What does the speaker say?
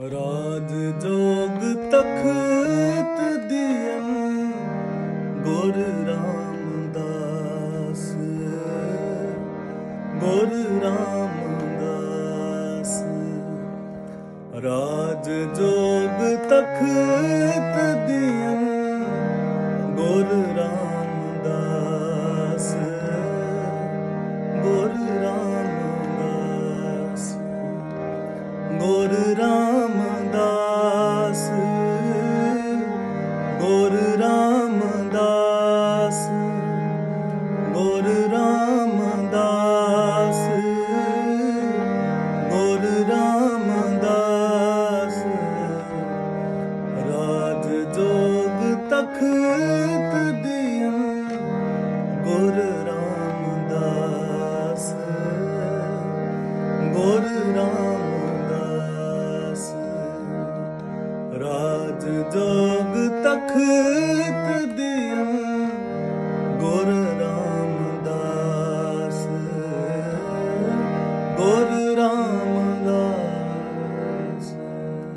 ਰਾਜ ਜੋਗ ਤਖਤ ਦਿਯੰ ਗੁਰ ਰਾਮਦਾਸ। ਗੁਰ ਰਾਮਦਾਸ। ਰਾਜ ਜੋਗ ਤਖਤ ਦਿਯੰ ਗੁਰ ਰਾਮਦਾਸ ਗੁਰ ਰਾਮਦਾਸ ਗੁਰ ਰਾਮਦਾਸ ਗੁਰ ਰਾਮਦਾਸ। ਰਾਜ ਜੋਗ ਤਖਤ ਦਿਯੰ ਗੁਰ ਰਾਮਦਾਸ, ਗੁਰ ਰਾਮ ਰਾਜ ਜੋਗ ਤਖਤ ਦਿਆ ਗੁਰ